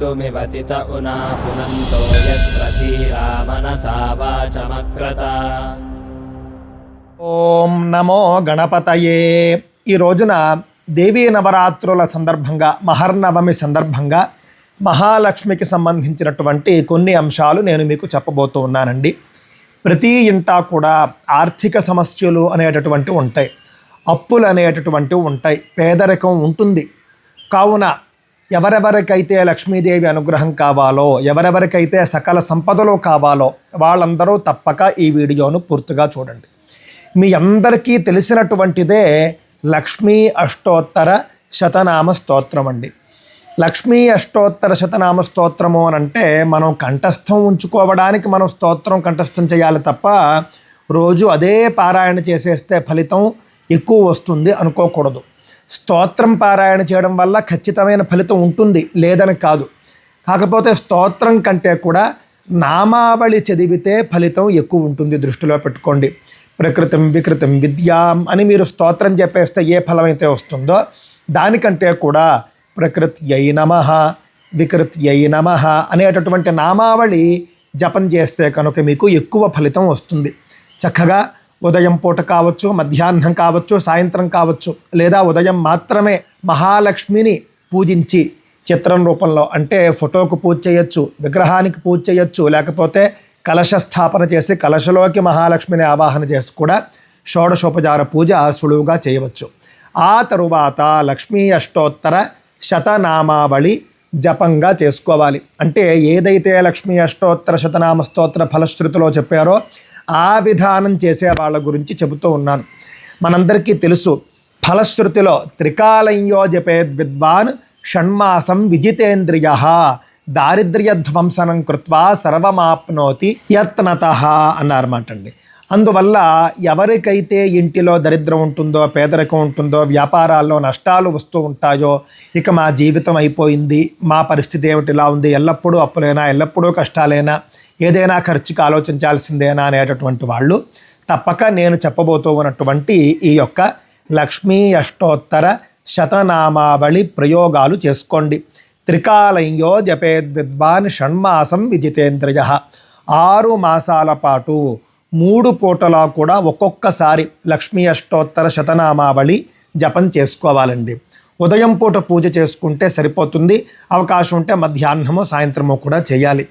कर्तुमिवतित उना पुनन्तो यत्र धीरा मनसा वाचमक्रता ఓం నమో గణపతయే ఈ రోజున దేవీ నవరాత్రుల సందర్భంగా మహర్నవమి సందర్భంగా మహాలక్ష్మికి సంబంధించినటువంటి కొన్ని అంశాలు నేను మీకు చెప్పబోతూ ఉన్నానండి ప్రతి ఇంటా కూడా ఆర్థిక సమస్యలు అనేటటువంటివి ఉంటాయి అప్పులు అనేటటువంటివి ఉంటాయి పేదరికం ఉంటుంది కావున ఎవరెవరికైతే లక్ష్మీదేవి అనుగ్రహం కావాలో ఎవరెవరికైతే సకల సంపదలో కావాలో వాళ్ళందరూ తప్పక ఈ వీడియోను పూర్తిగా చూడండి. మీ అందరికీ తెలిసినటువంటిదే లక్ష్మీ అష్టోత్తర శతనామ స్తోత్రం అండి. లక్ష్మీ అష్టోత్తర శతనామ స్తోత్రము అని అంటే మనం కంఠస్థం ఉంచుకోవడానికి మనం స్తోత్రం కంఠస్థం చేయాలి తప్ప రోజు అదే పారాయణ చేసేస్తే ఫలితం ఎక్కువ వస్తుంది అనుకోకూడదు. స్తోత్రం పారాయణ చేయడం వల్ల ఖచ్చితమైన ఫలితం ఉంటుంది లేదని కాదు. కాకపోతే స్తోత్రం కంటే కూడా నామావళి చదివితే ఫలితం ఎక్కువ ఉంటుంది దృష్టిలో పెట్టుకోండి. ప్రకృతం వికృతం విద్యాం అని మీరు స్తోత్రం చెప్పేస్తే ఏ ఫలం అయితే వస్తుందో దానికంటే కూడా ప్రకృత్యై నమ వికృత్యై నమ అనేటటువంటి నామావళి జపం చేస్తే కనుక మీకు ఎక్కువ ఫలితం వస్తుంది. చక్కగా ఉదయం పూట కావచ్చు మధ్యాహ్నం కావచ్చు సాయంత్రం కావచ్చు లేదా ఉదయం మాత్రమే మహాలక్ష్మిని పూజించి చిత్రం రూపంలో అంటే ఫోటోకు పూజ చేయొచ్చు విగ్రహానికి పూజ చేయొచ్చు లేకపోతే కలశ స్థాపన చేసి కలశలోకి మహాలక్ష్మిని ఆవాహన చేసి కూడా షోడశోపచార పూజ సులువుగా చేయవచ్చు. ఆ తరువాత లక్ష్మీ అష్టోత్తర శతనామావళి జపంగా చేసుకోవాలి. అంటే ఏదైతే లక్ష్మీ అష్టోత్తర శతనామ స్తోత్ర ఫలశ్రుతిలో చెప్పారో ఆ విధానం చేసే వాళ్ళ గురించి చెబుతూ ఉన్నాను. మనందరికీ తెలుసు ఫలశ్రుతిలో త్రికాలయో జపేద్ విద్వాన్ షణ్మాసం విజితేంద్రియ దారిద్ర్యధ్వంసనం కృత్వా సర్వమాప్నోతి యత్నత అన్నారన్నమాట అండి అందువల్ల ఎవరికైతే ఇంటిలో దరిద్రం ఉంటుందో పేదరికం ఉంటుందో వ్యాపారాల్లో నష్టాలు వస్తూ ఉంటాయో ఇక మా జీవితం అయిపోయింది మా పరిస్థితి ఏమిటి ఇలా ఉంది ఎల్లప్పుడూ అప్పులైనా ఎల్లప్పుడూ కష్టాలైనా ఏదైనా ఖర్చుకి ఆలోచించాల్సిందేనా అనేటటువంటి వాళ్ళు తప్పక నేను చెప్పబోతూ ఉన్నటువంటి ఈ యొక్క లక్ష్మీ అష్టోత్తర శతనామావళి ప్రయోగాలు చేసుకోండి. త్రికాలయ్యో జపేద్ విద్వాన్ షణ్మాసం విజితేంద్రియ. ఆరు మాసాల పాటు మూడు పూటలా కూడా ఒక్కొక్కసారి లక్ష్మీ అష్టోత్తర శతనామావళి జపం చేసుకోవాలండి. ఉదయం పూట పూజ చేసుకుంటే సరిపోతుంది. అవకాశం ఉంటే మధ్యాహ్నము సాయంత్రము కూడా చేయాలి.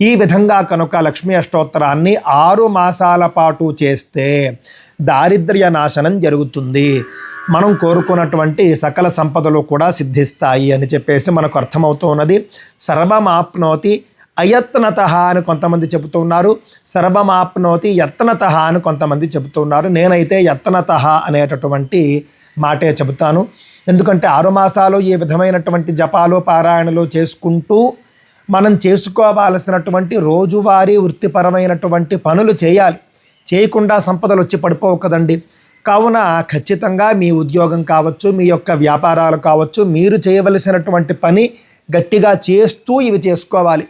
ఈ విధంగా కనుక లక్ష్మీ అష్టోత్తరాన్ని ఆరు మాసాల పాటు చేస్తే దారిద్ర్య నాశనం జరుగుతుంది. మనం కోరుకున్నటువంటి సకల సంపదలు కూడా సిద్ధిస్తాయి అని చెప్పేసి మనకు అర్థమవుతున్నది సర్వమాప్నోతి అయత్నత అని కొంతమంది చెబుతున్నారు. సర్వమాప్నోతి యత్నత అని కొంతమంది చెబుతున్నారు. నేనైతే యత్నత అనేటటువంటి మాటే చెబుతాను. ఎందుకంటే ఆరు మాసాలు ఈ విధమైనటువంటి జపాలు పారాయణలు చేసుకుంటూ మనం చేసుకోవాల్సినటువంటి రోజువారీ వృత్తిపరమైనటువంటి పనులు చేయాలి. చేయకుండా సంపదలు వచ్చి పడిపోవు కదండి. కావున ఖచ్చితంగా మీ ఉద్యోగం కావచ్చు మీ యొక్క వ్యాపారాలు కావచ్చు మీరు చేయవలసినటువంటి పని గట్టిగా చేస్తూ ఇవి చేసుకోవాలి.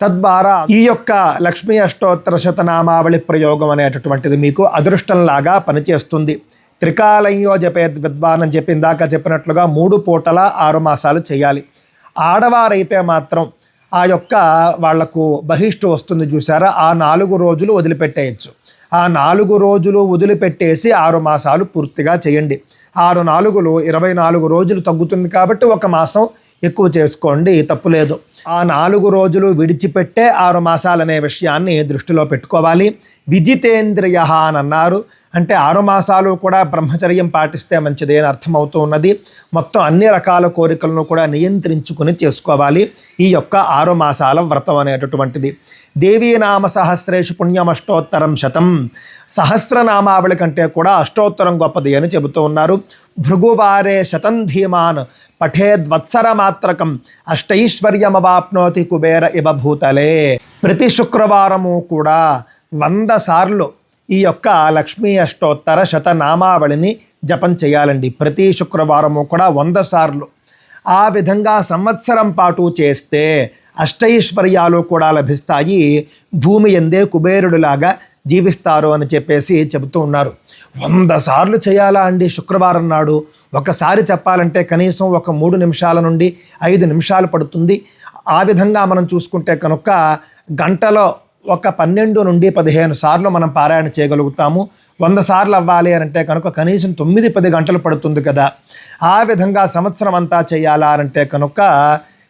తద్వారా ఈ యొక్క లక్ష్మీ అష్టోత్తర శతనామావళి ప్రయోగం అనేటటువంటిది మీకు అదృష్టంలాగా పనిచేస్తుంది. త్రికాలయ్యో జపేద్ విద్వాన్ అని చెప్పి ఇందాక చెప్పినట్లుగా మూడు పూటల ఆరు మాసాలు చేయాలి. ఆడవారైతే మాత్రం ఆ యొక్క వాళ్ళకు బహిష్టు వస్తుంది చూసారా ఆ నాలుగు రోజులు వదిలిపెట్టేయచ్చు. ఆ నాలుగు రోజులు వదిలిపెట్టేసి ఆరు మాసాలు పూర్తిగా చేయండి. ఆరు నాలుగులు ఇరవై నాలుగు రోజులు తగ్గుతుంది కాబట్టి ఒక మాసం ఎక్కువ చేసుకోండి తప్పులేదు ఆ నాలుగు రోజులు విడిచిపెట్టే ఆరు మాసాలనే విషయాన్ని దృష్టిలో పెట్టుకోవాలి. విజితేంద్రియ అని అన్నారు. అంటే ఆరు మాసాలు కూడా బ్రహ్మచర్యం పాటిస్తే మంచిది అని అర్థమవుతూ ఉన్నది. మొత్తం అన్ని రకాల కోరికలను కూడా నియంత్రించుకుని చేసుకోవాలి. ఈ యొక్క ఆరు మాసాల వ్రతం అనేటటువంటిది. దేవీనామ సహస్రేషు పుణ్యం అష్టోత్తరం శతం. సహస్రనామావళి కంటే కూడా అష్టోత్తరం గొప్పది అని చెబుతూ ఉన్నారు. భృగువారే శతం ధీమాన్. పఠేద్వత్సర మాత్రకం. అష్టైశ్వర్యమవాప్నోతి కుబేర ఇవ భూతలే. ప్రతి శుక్రవారము కూడా వంద సార్లు ఈ యొక్క లక్ష్మీ అష్టోత్తర శతనామావళిని జపం చేయాలండి. ప్రతి శుక్రవారము కూడా వంద సార్లు. ఆ విధంగా సంవత్సరం పాటు చేస్తే అష్టైశ్వర్యాలు కూడా లభిస్తాయి. భూమి ఎందే కుబేరుడులాగా జీవిస్తారు అని చెప్పేసి చెబుతూ ఉన్నారు. వంద సార్లు చేయాలా అండి శుక్రవారం నాడు? ఒకసారి చెప్పాలంటే కనీసం ఒక మూడు నిమిషాల నుండి ఐదు నిమిషాలు పడుతుంది. ఆ విధంగా మనం చూసుకుంటే కనుక గంటలో ఒక పన్నెండు నుండి పదిహేను సార్లు మనం పారాయణ చేయగలుగుతాము. వంద సార్లు అవ్వాలి అని అంటే కనుక కనీసం తొమ్మిది పది గంటలు పడుతుంది కదా. ఆ విధంగా సంవత్సరం అంతా చేయాలా అంటే కనుక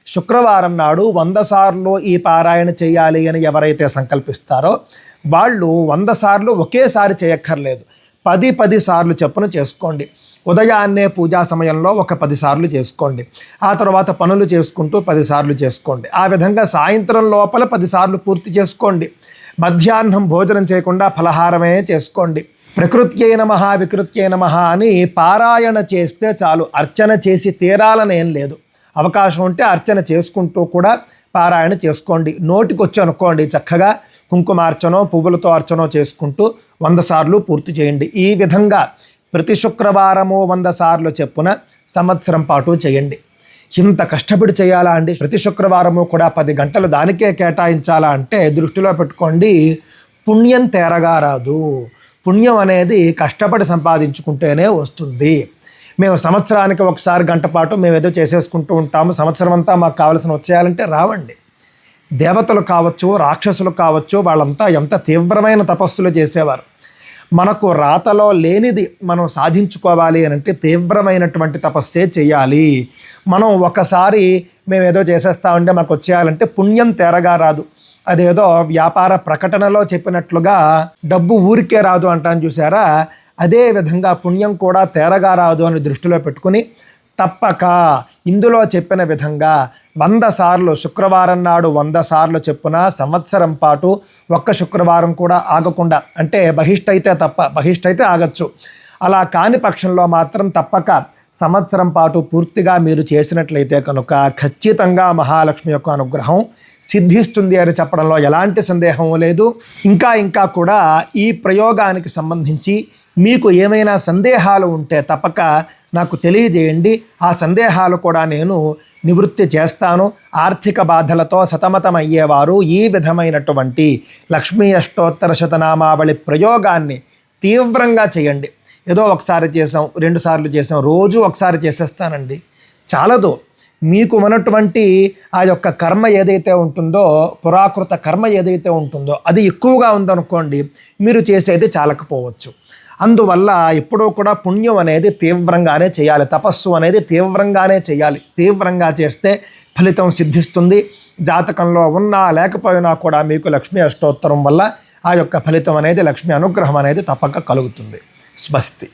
శుక్రవారం నాడు వంద సార్లు ఈ పారాయణ చేయాలి అని ఎవరైతే సంకల్పిస్తారో వాళ్ళు వంద సార్లు ఒకేసారి చేయక్కర్లేదు. పది పది సార్లు చెప్పున చేసుకోండి. ఉదయాన్నే పూజా సమయంలో ఒక పదిసార్లు చేసుకోండి. ఆ తర్వాత పనులు చేసుకుంటూ పదిసార్లు చేసుకోండి. ఆ విధంగా సాయంత్రం లోపల పదిసార్లు పూర్తి చేసుకోండి. మధ్యాహ్నం భోజనం చేయకుండా ఫలహారమే చేసుకోండి. ప్రకృత్యై నమ వికృత్యై నమ అని పారాయణ చేస్తే చాలు. అర్చన చేసి తీరాలని ఏం లేదు. అవకాశం ఉంటే అర్చన చేసుకుంటూ కూడా పారాయణ చేసుకోండి. నోటికొచ్చి అనుకోండి చక్కగా కుంకుమార్చనో పువ్వులతో అర్చనో చేసుకుంటూ వంద సార్లు పూర్తి చేయండి. ఈ విధంగా ప్రతి శుక్రవారము వంద సార్లు చెప్పున సంవత్సరం పాటు చేయండి. ఇంత కష్టపడి చేయాలా అండి? ప్రతి శుక్రవారము కూడా పది గంటలు దానికే కేటాయించాలా అంటే దృష్టిలో పెట్టుకోండి పుణ్యం తేరగా రాదు. పుణ్యం అనేది కష్టపడి సంపాదించుకుంటేనే వస్తుంది. మేము సంవత్సరానికి ఒకసారి గంట పాటు మేము ఏదో చేసేసుకుంటూ ఉంటాము. సంవత్సరం అంతా మాకు కావలసిన వచ్చేయాలంటే రావండి. దేవతలు కావచ్చు రాక్షసులు కావచ్చు వాళ్ళంతా ఎంత తీవ్రమైన తపస్సులు చేసేవారు. మనకు రాతలో లేనిది మనం సాధించుకోవాలి అని అంటే తీవ్రమైనటువంటి తపస్సే చేయాలి. మనం ఒకసారి మేము ఏదో చేసేస్తామంటే మాకు వచ్చేయాలంటే పుణ్యం తేరగా రాదు. అదేదో వ్యాపార ప్రకటనలో చెప్పినట్లుగా డబ్బు ఊరికే రాదు అంటాను చూసారా? అదే విధంగా పుణ్యం కూడా తేరగా రాదు అని దృష్టిలో పెట్టుకుని తప్పక. ఇందులో చెప్పిన విధంగా వంద సార్లు శుక్రవారం నాడు వంద సార్లు చెప్పున సంవత్సరం పాటు ఒక్క శుక్రవారం కూడా ఆగకుండా అంటే బహిష్ట అయితే తప్ప బహిష్ట అయితే ఆగచ్చు. అలా కాని పక్షంలో మాత్రం తప్పక సంవత్సరం పాటు పూర్తిగా మీరు చేసినట్లయితే కనుక ఖచ్చితంగా మహాలక్ష్మి యొక్క అనుగ్రహం సిద్ధిస్తుంది అని చెప్పడంలో ఎలాంటి సందేహం లేదు. ఇంకా ఇంకా కూడా ఈ ప్రయోగానికి సంబంధించి మీకు ఏమైనా సందేహాలు ఉంటే తప్పక నాకు తెలియజేయండి. ఆ సందేహాలు కూడా నేను నివృత్తి చేస్తాను. ఆర్థిక బాధలతో సతమతమయ్యేవారు ఈ విధమైనటువంటి లక్ష్మీ అష్టోత్తర శతనామావళి ప్రయోగాన్ని తీవ్రంగా చేయండి. ఏదో ఒకసారి చేసాం రెండు సార్లు చేసాం రోజు ఒకసారి చేసేస్తానండి. చాలదు. మీకు ఉన్నటువంటి ఆ యొక్క కర్మ ఏదైతే ఉంటుందో పురాకృత కర్మ ఏదైతే ఉంటుందో అది ఎక్కువగా ఉందనుకోండి మీరు చేసేది చాలకపోవచ్చు. అందువల్ల ఎప్పుడూ కూడా పుణ్యం అనేది తీవ్రంగానే చేయాలి. తపస్సు అనేది తీవ్రంగానే చేయాలి. తీవ్రంగా చేస్తే ఫలితం సిద్ధిస్తుంది. జాతకంలో ఉన్నా లేకపోయినా కూడా మీకు లక్ష్మీ అష్టోత్తరం వల్ల ఆ యొక్క ఫలితం అనేది లక్ష్మీ అనుగ్రహం అనేది తప్పక కలుగుతుంది. స్వస్తి.